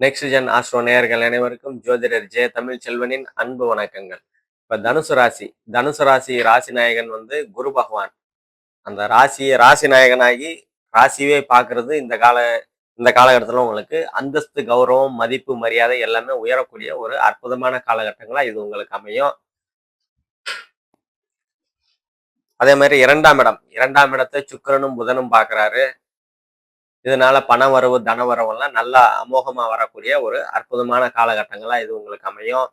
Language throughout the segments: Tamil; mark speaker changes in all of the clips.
Speaker 1: நெக்ஸ்ட் ஜென் ஆஸ்ட்ரோ நேயர்கள் அனைவருக்கும் ஜோதிடர் ஜெய தமிழ் செல்வனின் அன்பு வணக்கங்கள். இப்ப தனுசு ராசி தனுசு ராசி ராசி நாயகன் வந்து குரு பகவான். அந்த ராசியை ராசி நாயகனாகி ராசியே பார்க்கறது இந்த கால இந்த காலகட்டத்தில் உங்களுக்கு அந்தஸ்து கௌரவம் மதிப்பு மரியாதை எல்லாமே உயரக்கூடிய ஒரு அற்புதமான காலகட்டங்களா இது உங்களுக்கு அமையும். அதே மாதிரி இரண்டாம் இடம் இரண்டாம் இடத்தை சுக்கிரனும் புதனும் பார்க்கறாரு இதனால பண வரவு தன வரவெல்லாம் நல்லா அமோகமா வரக்கூடிய ஒரு அற்புதமான காலகட்டங்களா இது உங்களுக்கு அமையும்.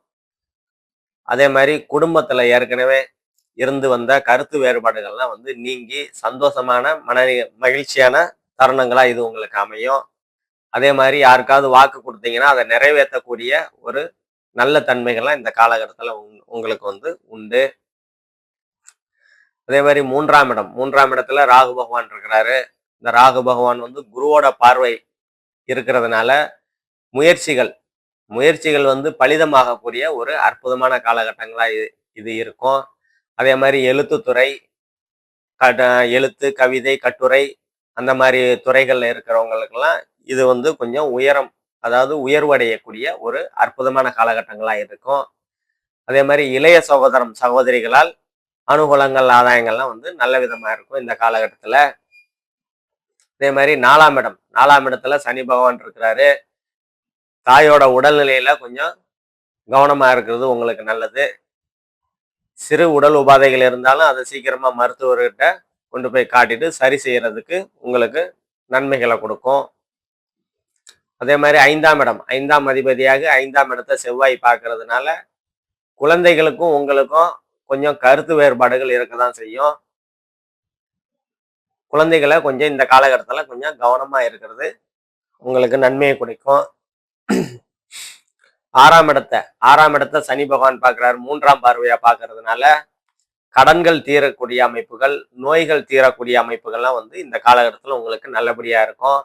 Speaker 1: அதே மாதிரி குடும்பத்துல ஏற்கனவே இருந்து வந்த கருத்து வேறுபாடுகள்லாம் வந்து நீங்கி சந்தோஷமான மன மகிழ்ச்சியான தருணங்களா இது உங்களுக்கு அமையும். அதே மாதிரி யாருக்காவது வாக்கு கொடுத்தீங்கன்னா அதை நிறைவேற்றக்கூடிய ஒரு நல்ல தன்மைகள்லாம் இந்த காலகட்டத்தில் உங்- உங்களுக்கு வந்து உண்டு. அதே மாதிரி மூன்றாம் இடம் மூன்றாம் இடத்துல ராகு பகவான் இருக்கிறாரு. இந்த ராகு பகவான் வந்து குருவோட பார்வை இருக்கிறதுனால முயற்சிகள் முயற்சிகள் வந்து பலிதமாகக்கூடிய ஒரு அற்புதமான காலகட்டங்களாக இது இது இருக்கும். அதே மாதிரி எழுத்துத்துறை கட எழுத்து கவிதை கட்டுரை அந்த மாதிரி துறைகளில் இருக்கிறவங்களுக்கெல்லாம் இது வந்து கொஞ்சம் உயரம் அதாவது உயர்வடையக்கூடிய ஒரு அற்புதமான காலகட்டங்களாக இருக்கும். அதே மாதிரி இளைய சகோதரம் சகோதரிகளால் அனுகூலங்கள் ஆதாயங்கள்லாம் வந்து நல்ல விதமாக இருக்கும் இந்த காலகட்டத்தில். அதே மாதிரி நாலாம் இடம். நாலாம் இடத்துல சனி பகவான் இருக்கிறாரு. தாயோட உடல்நிலையில கொஞ்சம் கவனமா இருக்கிறது உங்களுக்கு நல்லது. சிறு உடல் உபாதைகள் இருந்தாலும் அதை சீக்கிரமா மருத்துவர்கிட்ட கொண்டு போய் காட்டிட்டு சரி செய்யறதுக்கு உங்களுக்கு நன்மைகளை கொடுக்கும். அதே மாதிரி ஐந்தாம் இடம். ஐந்தாம் அதிபதியாக ஐந்தாம் இடத்தை செவ்வாய் பார்க்கறதுனால குழந்தைகளுக்கும் உங்களுக்கும் கொஞ்சம் கருத்து வேறுபாடுகள் இருக்க தான் செய்யும். குழந்தைகளை கொஞ்சம் இந்த காலகட்டத்தில் கொஞ்சம் கவனமாக இருக்கிறது. உங்களுக்கு நன்மையை கொடுக்கும். ஆறாம் இடத்தை ஆறாம் இடத்தை சனி பகவான் பார்க்குறாரு. மூன்றாம் பார்வையாக பார்க்கறதுனால கடன்கள் தீரக்கூடிய அமைப்புகள் நோய்கள் தீரக்கூடிய அமைப்புகள்லாம் வந்து இந்த காலகட்டத்தில் உங்களுக்கு நல்லபடியா இருக்கும்.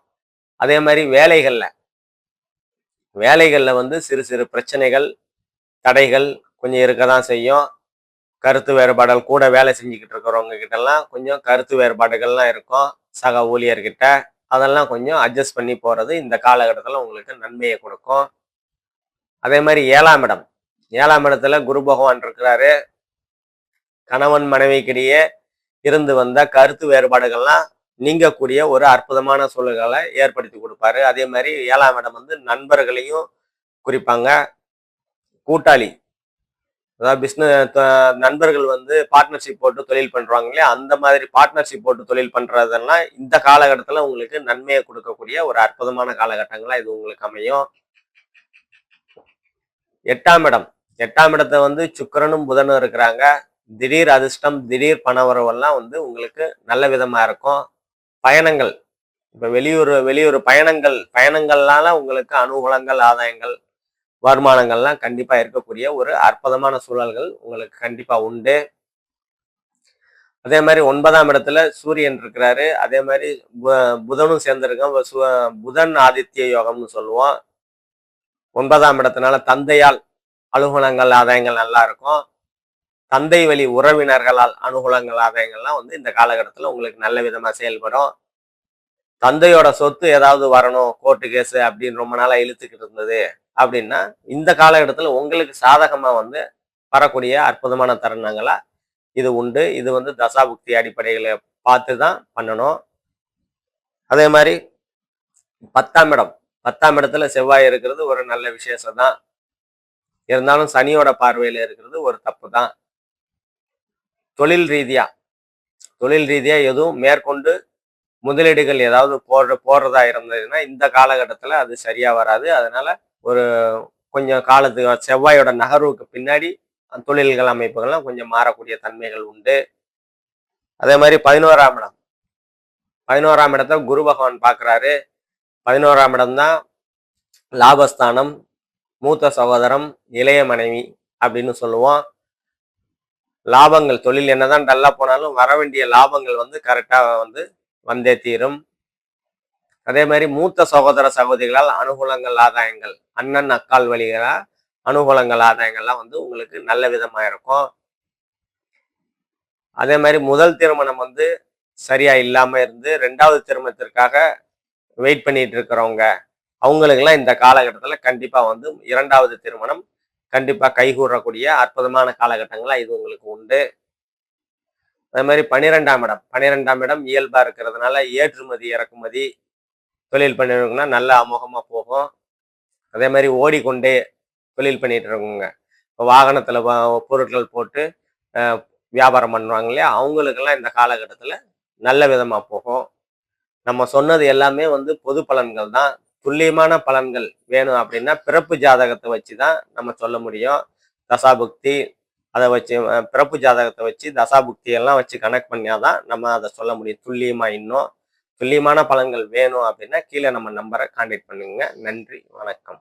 Speaker 1: அதே மாதிரி வேலைகளில் வேலைகளில் வந்து சிறு சிறு பிரச்சனைகள் தடைகள் கொஞ்சம் இருக்க தான் செய்யும். கருத்து வேறுபாடுகள் கூட வேலை செஞ்சுக்கிட்டு இருக்கிறவங்க கிட்டலாம் கொஞ்சம் கருத்து வேறுபாடுகள்லாம் இருக்கும் சக ஊழியர்கிட்ட. அதெல்லாம் கொஞ்சம் அட்ஜஸ்ட் பண்ணி போகிறது இந்த காலகட்டத்தில் உங்களுக்கு நன்மையை கொடுக்கும். அதே மாதிரி ஏழாம் இடம். ஏழாம் இடத்துல குரு பகவான் இருக்கிறாரு. கணவன் மனைவிக்கிடையே இருந்து வந்த கருத்து வேறுபாடுகள்லாம் நீங்கக்கூடிய ஒரு அற்புதமான சூழல்களை ஏற்படுத்தி கொடுப்பாரு. அதே மாதிரி ஏழாம் இடம் வந்து நண்பர்களையும் குறிப்பாங்க. கூட்டாளி. அதாவது பிஸ்னஸ் நண்பர்கள் வந்து பார்ட்னர்ஷிப் போட்டு தொழில் பண்றாங்க இல்லையா? அந்த மாதிரி பார்ட்னர்ஷிப் போட்டு தொழில் பண்றதெல்லாம் இந்த காலகட்டத்தில் உங்களுக்கு நன்மையை கொடுக்கக்கூடிய ஒரு அற்புதமான காலகட்டங்களாக இது உங்களுக்கு அமையும். எட்டாம் இடம். எட்டாம் இடத்தை வந்து சுக்கிரனும் புதனும் இருக்கிறாங்க. திடீர் அதிர்ஷ்டம் திடீர் பணவரவெல்லாம் வந்து உங்களுக்கு நல்ல விதமா இருக்கும். பயணங்கள். இப்போ வெளியூர் வெளியூர் பயணங்கள். பயணங்கள்னால உங்களுக்கு அனுகூலங்கள் ஆதாயங்கள் வருமானங்கள்லாம் கண்டிப்பா இருக்கக்கூடிய ஒரு அற்புதமான சூழல்கள் உங்களுக்கு கண்டிப்பா உண்டு. அதே மாதிரி ஒன்பதாம் இடத்துல சூரியன் இருக்கிறாரு. அதே மாதிரி புதனும் சேர்ந்திருக்கோம் புதன் ஆதித்ய யோகம்னு சொல்லுவோம். ஒன்பதாம் இடத்தினால தந்தையால் அனுகூலங்கள் ஆதாயங்கள் நல்லா இருக்கும். தந்தை வழி உறவினர்களால் அனுகூலங்கள் ஆதாயங்கள்லாம் வந்து இந்த காலகட்டத்தில் உங்களுக்கு நல்ல விதமாக செயல்படும். தந்தையோட சொத்து ஏதாவது வரணும் கோர்ட்டு கேஸு அப்படின்னு ரொம்ப நாளாக இழுத்துக்கிட்டு இருந்தது அப்படின்னா இந்த காலகட்டத்தில் உங்களுக்கு சாதகமாக வந்து வரக்கூடிய அற்புதமான தருணங்களாக இது உண்டு. இது வந்து தசாபுக்தி அடிப்படைகளை பார்த்து தான் பண்ணணும். அதே மாதிரி பத்தாம் இடம். பத்தாம் இடத்துல செவ்வாய் இருக்கிறது ஒரு நல்ல விசேஷம் தான் இருந்தாலும் சனியோட பார்வையில் இருக்கிறது ஒரு தப்பு தான் தொழில் ரீதியாக தொழில் ரீதியாக எதுவும் மேற்கொண்டு முதலீடுகள் ஏதாவது போடுற போடுறதா இருந்ததுன்னா இந்த காலகட்டத்தில் அது சரியாக வராது. அதனால ஒரு கொஞ்சம் காலத்துக்கு செவ்வாயோட நகர்வுக்கு பின்னாடி அந்த தொழில்கள் அமைப்புகள்லாம் கொஞ்சம் மாறக்கூடிய தன்மைகள் உண்டு. அதே மாதிரி பதினோராம் இடம். பதினோராம் இடத்த குரு பகவான் பார்க்குறாரு. பதினோராம் இடம்தான் லாபஸ்தானம் மூத்த சகோதரம் இளைய மனைவி அப்படின்னு சொல்லுவோம். லாபங்கள் தொழில் என்னதான் டல்லா போனாலும் வர வேண்டிய லாபங்கள் வந்து கரெக்டாக வந்து வந்தே தீரும். அதே மாதிரி மூத்த சகோதர சகோதரிகளால் அனுகூலங்கள் ஆதாயங்கள் அண்ணன் அக்கால் வழிகளா அனுகூலங்கள் ஆதாயங்கள்லாம் வந்து உங்களுக்கு நல்ல விதமா இருக்கும். அதே மாதிரி முதல் திருமணம் வந்து சரியா இல்லாம இருந்து ரெண்டாவது திருமணத்திற்காக வெயிட் பண்ணிட்டு இருக்கிறவங்க அவங்களுக்கெல்லாம் இந்த காலகட்டத்தில் கண்டிப்பா வந்து இரண்டாவது திருமணம் கண்டிப்பா கைகூறக்கூடிய அற்புதமான காலகட்டங்களா இது உங்களுக்கு உண்டு. அதே மாதிரி பன்னிரெண்டாம் இடம். பன்னிரெண்டாம் இடம் இயல்பாக இருக்கிறதுனால ஏற்றுமதி இறக்குமதி தொழில் பண்ணிருக்கோம்னா நல்ல அமோகமாக போகும். அதே மாதிரி ஓடிக்கொண்டே தொழில் பண்ணிட்டு இருக்கோங்க. இப்போ வாகனத்தில் பொருட்கள் போட்டு வியாபாரம் பண்ணுவாங்க இல்லையா? அவங்களுக்கெல்லாம் இந்த காலகட்டத்தில் நல்ல விதமாக போகும். நம்ம சொன்னது எல்லாமே வந்து பொது பலன்கள் தான். துல்லியமான பலன்கள் வேணும் அப்படின்னா பிறப்பு ஜாதகத்தை வச்சு தான் நம்ம சொல்ல முடியும். தசாபுக்தி அதை வச்சு பிறப்பு ஜாதகத்தை வச்சு தசாபுக்தி எல்லாம் வச்சு கனெக்ட் பண்ணாதான் நம்ம அதை சொல்ல முடியும். துல்லியமாக இன்னும் துல்லியமான பலன்கள் வேணும் அப்படின்னா கீழே நம்ம நம்பரை கான்டாக்ட் பண்ணுங்க நன்றி வணக்கம்.